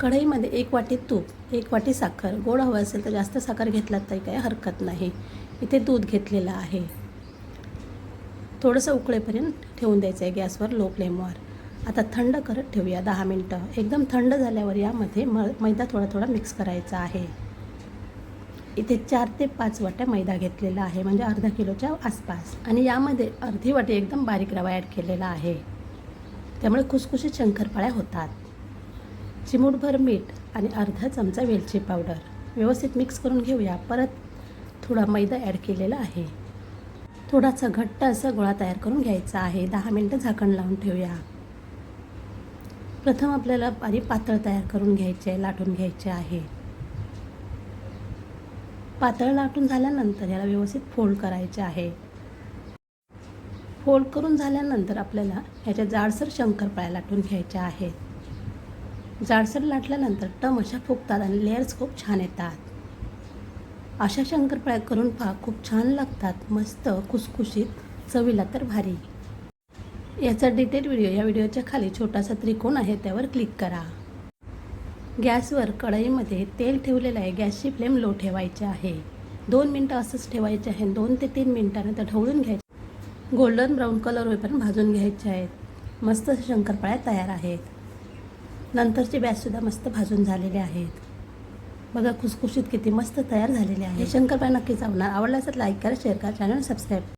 कढईमध्ये एक वाटी तूप एक वाटी साखर. गोड हवं असेल तर जास्त साखर घेतलात तरी काही हरकत नाही. इथे दूध घेतलेलं आहे. थोडंसं उकळेपर्यंत ठेवून द्यायचं आहे गॅसवर लो फ्लेमवर. आता थंड करत ठेवूया दहा मिनटं. एकदम थंड झाल्यावर यामध्ये म मैदा थोडा थोडा मिक्स करायचा आहे. इथे चार ते पाच वाट्या मैदा घेतलेला आहे म्हणजे अर्धा किलोच्या आसपास. आणि यामध्ये अर्धी वाटी एकदम बारीक रवा ॲड केलेला आहे. त्यामुळे खुसखुशीत शंकरपाळ्या होतात. चिमूटभर मीठ आणि अर्धा चमचा वेलची पावडर. व्यवस्थित मिक्स करून घेऊया. परत थोडा मैदा ॲड केलेला आहे. थोडासा घट्ट असा गोळा तयार करून घ्यायचा आहे. दहा मिनटं झाकण लावून ठेवूया. प्रथम आपल्याला बारीक पातळ तयार करून घ्यायचे आहे लाटून घ्यायचे आहे. पातळ लाटून झाल्यानंतर याला व्यवस्थित फोल्ड करायचे आहे. फोल्ड करून झाल्यानंतर आपल्याला ह्याच्या जाडसर शंकरपाळ्या लाटून घ्यायच्या आहेत. जाडसर लाटल्यानंतर टम अशा फुगतात आणि लेअर्स खूप छान येतात. अशा शंकरपाळ्या करून पहा खूप छान लागतात. मस्त खुसखुशीत चवीला तर भारी. याचा डिटेल व्हिडिओ या व्हिडिओच्या खाली छोटासा त्रिकोण आहे त्यावर क्लिक करा. गॅसवर कढईमध्ये तेल ठेवलेलं आहे गॅसची फ्लेम लो ठेवायची आहे. दोन मिनटं असंच ठेवायचे आहे दोन ते तीन मिनटानंतर ढवळून घ्यायचे. गोल्डन ब्राऊन कलर होईपर्यंत भाजून घ्यायचे आहेत. मस्त शंकरपाळ्या तयार आहेत. नंतरचे बॅचसुद्धा मस्त भाजून झालेले आहेत. बघा खुसखुशीत किती मस्त तयार झालेले आहे शंकरपाळ्या नक्कीच आवडणार. आवडल्यास लाईक करा शेअर करा चॅनल सबस्क्राईब करा